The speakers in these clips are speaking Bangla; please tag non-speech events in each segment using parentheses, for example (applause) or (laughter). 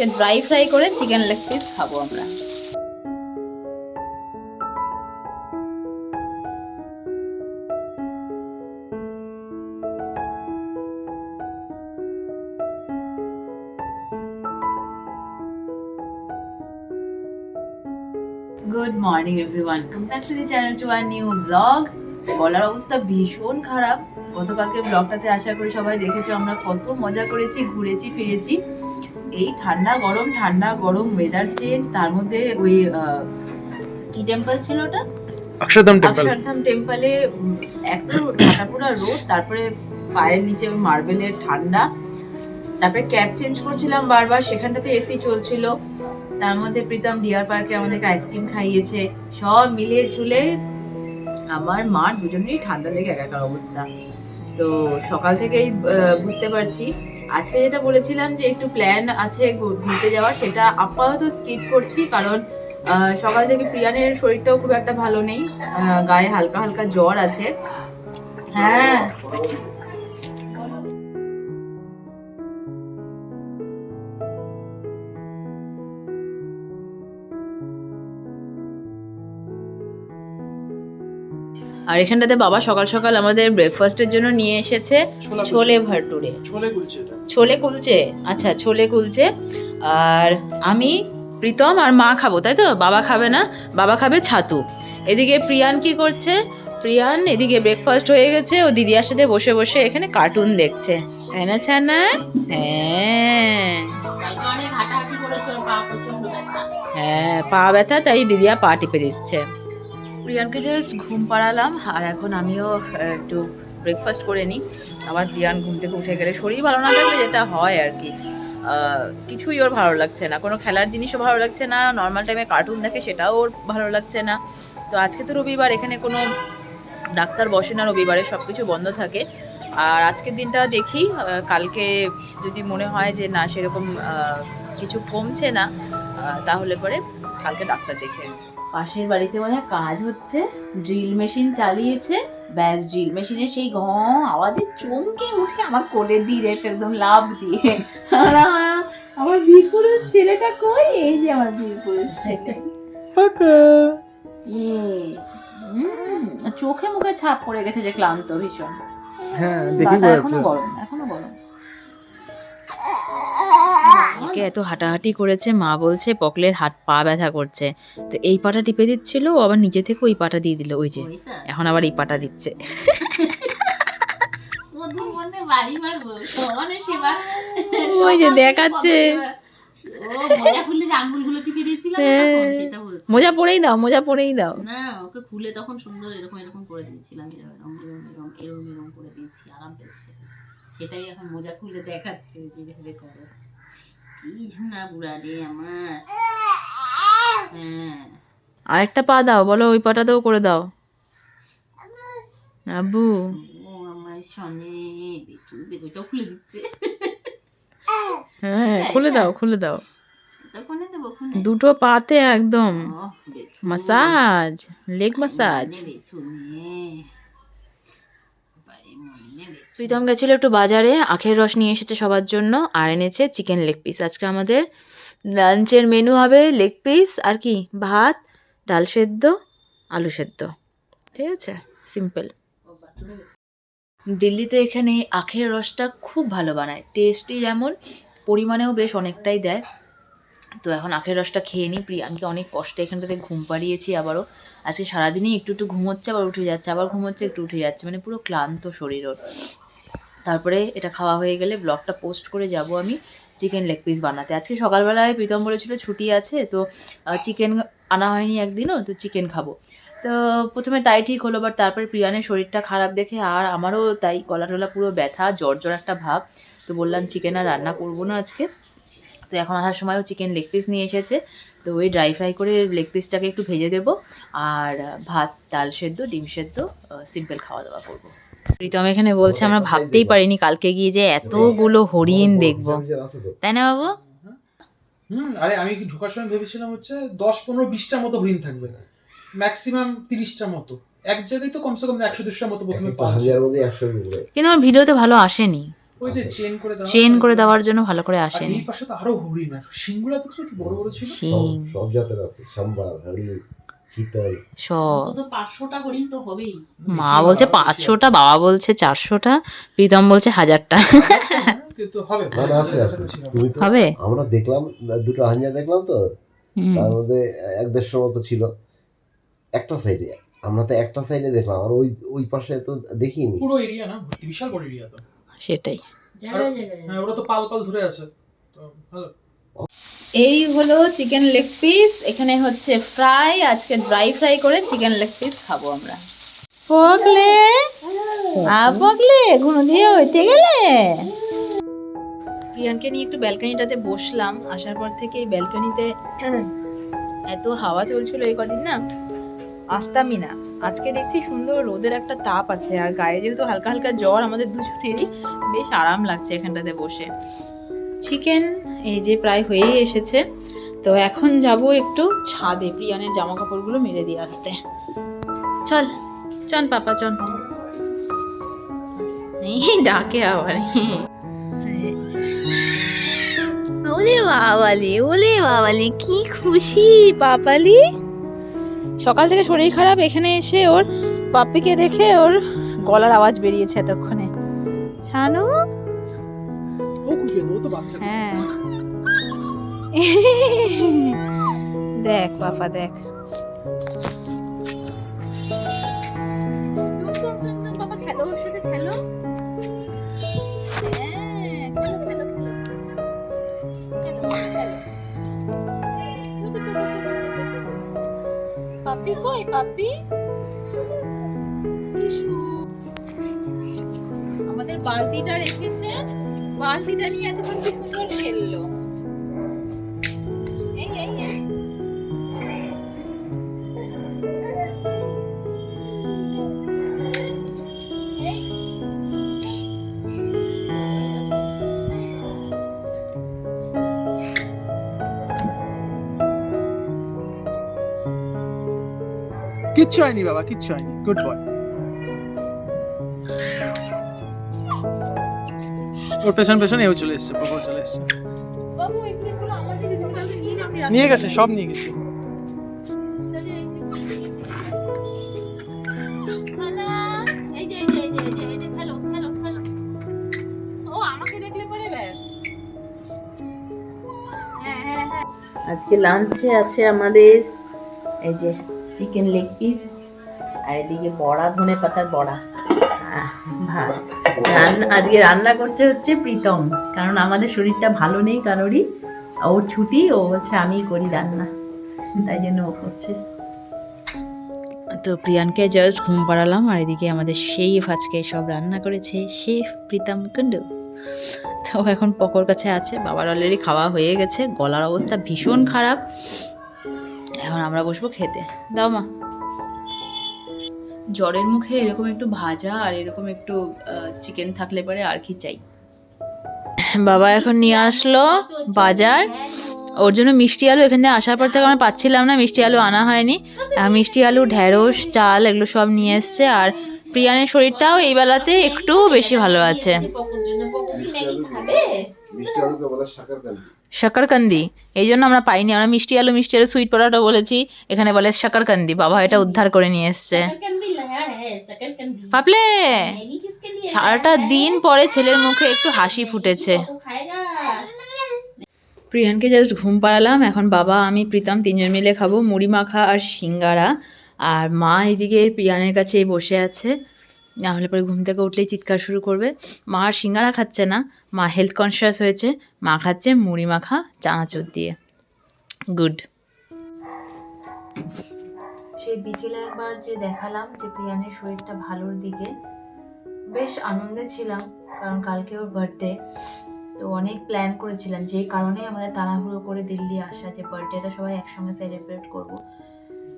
আজকে ড্রাই ফ্রাই করে চিকেন লেগ পিস খাব আমরা। Good morning everyone come channel to our new blog বলার অবস্থা ভীষণ খারাপ। গতকালকে ব্লগটাতে আশা করি সবাই দেখেছ, আমরা কত মজা করেছি, ঘুরেছি, ফিরেছি। এই ঠান্ডা গরম ঠান্ডা গরম ওয়েদার চেঞ্জ তার মধ্যে ওই কি টেম্পল ছিল ওটা? অক্ষরধাম টেম্পল অক্ষরধাম টেম্পলে এক তো ঢাকাপুরা রোদ তারপরে পায়ের নিচে ওই মার্বেলের ঠান্ডা। তারপরে ক্যাব চেঞ্জ করছিলাম বারবার সেখানটাতে এসি চলছিল। তার মধ্যে প্রীতম ডিয়ার পার্কে আমাদেরকে আইসক্রিম খাইয়েছে। সব মিলিয়ে ঝুলে আমার মার দুজনেরই ঠান্ডা লেগে একাকার অবস্থা। তো সকাল থেকেই বুঝতে পারছি। আজকে যেটা বলেছিলাম যে একটু প্ল্যান আছে ঘুরতে যাওয়া সেটা আপাতত স্কিপ করছি কারণ সকাল থেকে প্রিয়ানের শরীরটাও খুব একটা ভালো নেই। গায়ে হালকা হালকা জ্বর আছে। হ্যাঁ। আর এখানটাতে বাবা সকাল সকাল আমাদের ব্রেকফাস্টের জন্য নিয়ে এসেছে ছোলে ভাটুরে ছোলে কুলছে এটা। ছোলে কুলচে? আচ্ছা ছোলে কুলচে। আর আমি প্রীতম আর মা খাব তাই তো? বাবা খাবে না বাবা খাবে ছাতু। এদিকে প্রিয়ান কি করছে? প্রিয়ান এদিকে ব্রেকফাস্ট হয়ে গেছে ও দিদিয়ার সাথে বসে বসে এখানে কার্টুন দেখছে। তাই না ছানা? হ্যাঁ। হ্যাঁ পা ব্যথা তাই দিদিয়া পা টিপে দিচ্ছে। প্রিয়ানকে জাস্ট ঘুম পাড়ালাম আর এখন আমিও একটু ব্রেকফাস্ট করে নিই। আবার প্রিয়ান ঘুম থেকে উঠে গেলে শরীর ভালো না থাকলে যেটা হয় আর কি। কিছুই ওর ভালো লাগছে না। কোনো খেলার জিনিসও ভালো লাগছে না। নর্মাল টাইমে কার্টুন দেখে সেটাও ওর ভালো লাগছে না। তো আজকে তো রবিবার, এখানে কোনো ডাক্তার বসে না রবিবারে সব কিছু বন্ধ থাকে। আর আজকের দিনটা দেখি কালকে যদি মনে হয় যে না সেরকম কিছু কমছে না তাহলে পরে কালকে ডাক্তার দেখে পাশের বাড়িতে মনে কাজ হচ্ছে ড্রিল মেশিন চালিয়েছে ব্যাস ড্রিল মেশিনের সেই ঘ আওয়াজে চমকে উঠে আমার কোলে ডিরেক্ট একদম লাভ দিয়ে। আর আমার- আমার বীরপুরুষ ছেলেটা কই? এই যে আমার বীরপুরুষ ছেলে। চোখে মুখে ছাপ পড়ে গেছে যে ক্লান্ত ভীষণ। হ্যাঁ দেখি গরম। কালকে এত হাঁটাহাঁটি করেছে মা বলছে পকলের হাত পা ব্যথা করছে। তো এই পাটা টিপে দিচ্ছিল ও আবার নিজে থেকে ওই পাটা দিয়ে দিল ওই যে এখন আবার এই পাটা দিচ্ছে। (laughs) ওই যে দেখাচ্ছে। মজা হ্যাঁ। মোজা পরেই দাও মোজা পরেই দাও। না ওকে খুলে তখন সুন্দর এরকম এরকম করে দিয়েছিলাম এরকম এরকম এরকম এরকম করে দিয়েছি আরাম পেয়েছে। সেটাই এখন মোজা খুলে দেখাচ্ছে যে ভেবে করো। কি ঝুনা বুড়া রে আমার। হ্যাঁ। আরেকটা পা দাও বলো ওই পাটাতেও করে দাও। আব্বু। ও আমার সনে খুলে দিচ্ছে। হ্যাঁ খুলে দাও খুলে দাও। দুটো পাতে একদম। মাসাজ লেগ মাসাজ মনে বেটু নে। বাড়ি মনে বেটু। প্রীতম গেছিল একটু বাজারে, আখের রস নিয়ে এসেছে সবার জন্য আর এনেছে চিকেন লেগ পিস আজকে আমাদের লাঞ্চের মেনু হবে লেগ পিস আর কি, ভাত, ডাল সেদ্ধ, আলু সেদ্ধ। ঠিক আছে? সিম্পল দিল্লিতে এখানে আখের রসটা খুব ভালো বানায়। টেস্টি যেমন, পরিমাণেও বেশ অনেকটাই দেয়। তো এখন আখের রসটা খেয়ে নিই প্রিয়ানকে অনেক কষ্টে এখানটাতে ঘুম পাড়িয়েছি আবারও। আজকে সারাদিনই একটু একটু ঘুমোচ্ছে, আবার উঠে যাচ্ছে, আবার ঘুমোচ্ছে, একটু উঠে যাচ্ছে। মানে পুরো ক্লান্ত শরীর ওর। তারপরে এটা খাওয়া হয়ে গেলে ব্লগটা পোস্ট করে যাব আমি চিকেন লেগ পিস বানাতে। আজকে সকালবেলায় প্রীতম বলেছিল ছুটি আছে, তো চিকেন আনা হয়নি একদিনও, তো চিকেন খাব। তো, প্রথমে তাই ঠিক হলো বাট তারপরে প্রিয়ানের শরীরটা খারাপ দেখে আর আমারও তাই গলা টলা পুরো ব্যথা জ্বর জ্বর একটা ভাব। তো বললাম, চিকেন আর রান্না করব না আজকে। তো এখন আসার সময়ও চিকেন লেগ পিস নিয়ে এসেছে। তো ওই ড্রাই ফ্রাই করে লেগ পিসটাকে একটু ভেজে দেবো। আর ভাত ডাল সেদ্ধ ডিম সেদ্ধ সিম্পল খাওয়া দাওয়া করব। প্রীতম এখানে বলছে আমরা ভাবতেই পারিনি কালকে গিয়ে যে এতগুলো হরিণ দেখব। তাই না বাবু? হুম আরে আমি কি ঢোকার সময় ভেবেছিলাম হচ্ছে দশ পনেরো বিশটার মতো হরিণ থাকবে। ম্যাক্সিমাম তিরিশটার মতো। এক জায়গায় তো কমসে কম একশো দুশোটার মতো প্রথমে পাওয়া যায়। কিন্তু আমার ভিডিওতে ভালো আসেনি। ওই যে চেন করে দেওয়া চেন করে দেওয়ার জন্য ভালো করে আসেনি। এই পাশে তো আরও হরিণ আর সিংগুলা দেখছ কি বড় বড় ছিল? সব জাতের আছে। সাম্বার হাড়ি চিতল সব। অন্তত পাঁচশোটা হরিণ তো হবেই। মা বলছে পাঁচশোটা বাবা বলছে চারশোটা প্রীতম বলছে হাজারটা। হবে। আমরা দেখলাম দুটো হাঞ্জা দেখলাম তো। তার মধ্যে এক দেড়শোর মতো ছিল। একটা সাইডে। আমরা তো একটা সাইডে দেখলাম। আর ওই ওই পাশে তো দেখিনি। পুরো এরিয়া না? বিশাল বড় এরিয়া তো। সেটাই। হ্যাঁ ওরা তো পাল পাল ধরে আছে। এই হলো চিকেন লেগ পিস এখানে হচ্ছে ফ্রাই আজকে ড্রাই ফ্রাই করে চিকেন লেগ পিস খাব আমরা। পগলে আ পগলে ঘুনো দিয়ে হইতে গেলে? প্রিয়ানকে নিয়ে একটু ব্যালকনিটাতে বসলাম। আসার পর থেকে এই ব্যালকনিতে এত হাওয়া চলছিল এই কদিন না? আসতামই না আজকে দেখছি সুন্দর রোদের একটা তাপ আছে, আর গায়ে যেহেতু হালকা হালকা জ্বর আমাদের দুজনেরই, বেশ আরাম লাগছে এখানটাতে বসে। চিকেন এই যে প্রায় হয়েই এসেছে, তো এখন যাব একটু ছাদে প্রিয়ানের জামা কাপড়গুলো মেরে দিয়ে আসতে। চল চল পাপা, চল। এই ডাকে আবার। ওলে বাবালি ওলে বাবালি, কি খুশি পাপালি। সকাল থেকে শরীর খারাপ এখানে এসে ওর পাপ্পিকে দেখে ওর গলার আওয়াজ বেরিয়েছে এতক্ষণে। ছানু? হ্যাঁ। দেখ বাপা দেখ। পাপ্পি আমাদের বালতিটা রেখেছে। বালতিটা নিয়ে এতক্ষণ কি সুন্দর খেললো কিচ্ছু হয়নি বাবা কিচ্ছু হয়নি। গুড বয় ওর পেছন পেছন এও চলে এসছে পাপা চলে এসছে। নিয়ে গেছে সব নিয়ে গেছে। হ্যাঁ হ্যাঁ হ্যাঁ। আজকে লাঞ্চে আছে আমাদের এই যে চিকেন লেগ পিস আর এদিকে বড়া, ধনে পাতার বড়া। রান্না, আজকে রান্না করছে হচ্ছে প্রীতম, কারণ আমাদের শরীরটা ভালো নেই কারোরই। ওর ছুটি, ও হচ্ছে আমি করি রান্না, তাই জন্য ও করছে। তো প্রিয়ানকে জাস্ট ঘুম পাড়ালাম, আর এদিকে আমাদের শেফ আজকে সব রান্না করেছে। শেফ প্রীতম কুন্ডু তো এখন পকর কাছে আছে, বাবার অলরেডি খাওয়া হয়ে গেছে, গলার অবস্থা ভীষণ খারাপ। এখন আমরা বসবো খেতে। দাও মা। জ্বরের মুখে এরকম একটু ভাজা আর এরকম একটু চিকেন থাকলে পরে আর কি চাই? বাবা এখন নিয়ে আসলো বাজার। ওর জন্য মিষ্টি আলু এখান আসার পর থেকে আমরা পাচ্ছিলাম না, মিষ্টি আলু আনা হয়নি। মিষ্টি আলু ঢ্যাঁড়স চাল এগুলো সব নিয়ে এসছে। আর প্রিয়ানের শরীরটাও এই বেলাতে একটু বেশি ভালো আছে। শাকারকান্দি এই জন্য আমরা পাইনি। আমরা মিষ্টি আলু মিষ্টি আলু সুইট পটাটো বলেছি। এখানে বলে শাকারকান্দি বাবা এটা উদ্ধার করে নিয়ে এসছে। পাপলে! সারাটা দিন পরে ছেলের মুখে একটু হাসি ফুটেছে। প্রিয়ানকে জাস্ট ঘুম পাড়ালাম। এখন বাবা আমি প্রীতম তিনজন মিলে খাব মুড়ি মাখা আর সিঙ্গারা। আর মা এদিকে প্রিয়ানের কাছে বসে আছে। নাহলে পরে ঘুম থেকে উঠলেই চিৎকার শুরু করবে। মা আর সিঙ্গারা খাচ্ছে না, মা হেলথ কনসিয়াস হয়েছে, মা খাচ্ছে মুড়ি মাখা, চানাচুর দিয়ে। গুড সেই বিকেলে একবার যে দেখালাম যে প্রিয়ানের শরীরটা ভালোর দিকে, বেশ আনন্দে ছিলাম, কারণ কালকে ওর বার্থডে তো অনেক প্ল্যান করেছিলাম, যে কারণে আমাদের তাড়াহুড়ো করে দিল্লি আসা, যে বার্থডেটা সবাই একসঙ্গে সেলিব্রেট করব।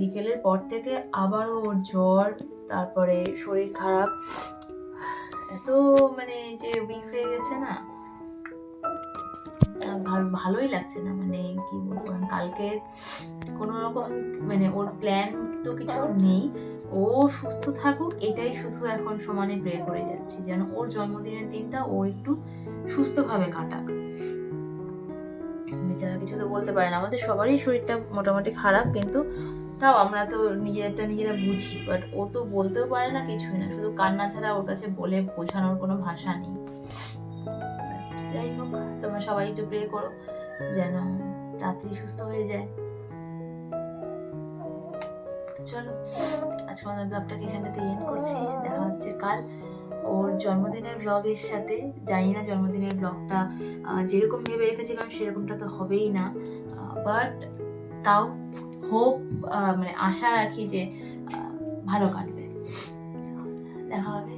বিকেলের পর থেকে আবারও ওর জ্বর, তারপরে শরীর খারাপ। এত মানে যে উইক হয়ে গেছে না ভালোই লাগছে না। মানে কি বলব, কালকে কোনো রকম মানে ওর প্ল্যান তো কিছু নেই। ও সুস্থ থাকুক, এটাই শুধু এখন সমানে প্রে করে যাচ্ছি, যেন ওর জন্মদিনের দিনটা ও একটু সুস্থভাবে কাটাক। বেচারা কিছু তো বলতে পারে না, আমাদের সবারই শরীরটা মোটামুটি খারাপ, কিন্তু তাও আমরা তো নিজেরটা নিজেরা বুঝি বাট ও তো বলতেও পারে না কিছুই না। শুধু কান্না ছাড়া ওর কাছে বলে বোঝানোর কোনো ভাষা নেই। যাই হোক তোমরা সবাই একটু প্রে করো যেন তাড়াতাড়ি সুস্থ হয়ে যায়। চলো, আজকে আমাদের ব্লগটাকে এখানটাতে এন্ড করছি। দেখা হচ্ছে কাল। ওর জন্মদিনের ব্লগের সাথে, জানি না জন্মদিনের ব্লগটা যেরকম ভেবে রেখেছিলাম সেরকমটা তো হবেই না। বাট তাও হোপ মানে আশা রাখি যে ভালো কাটবে। দেখা হবে।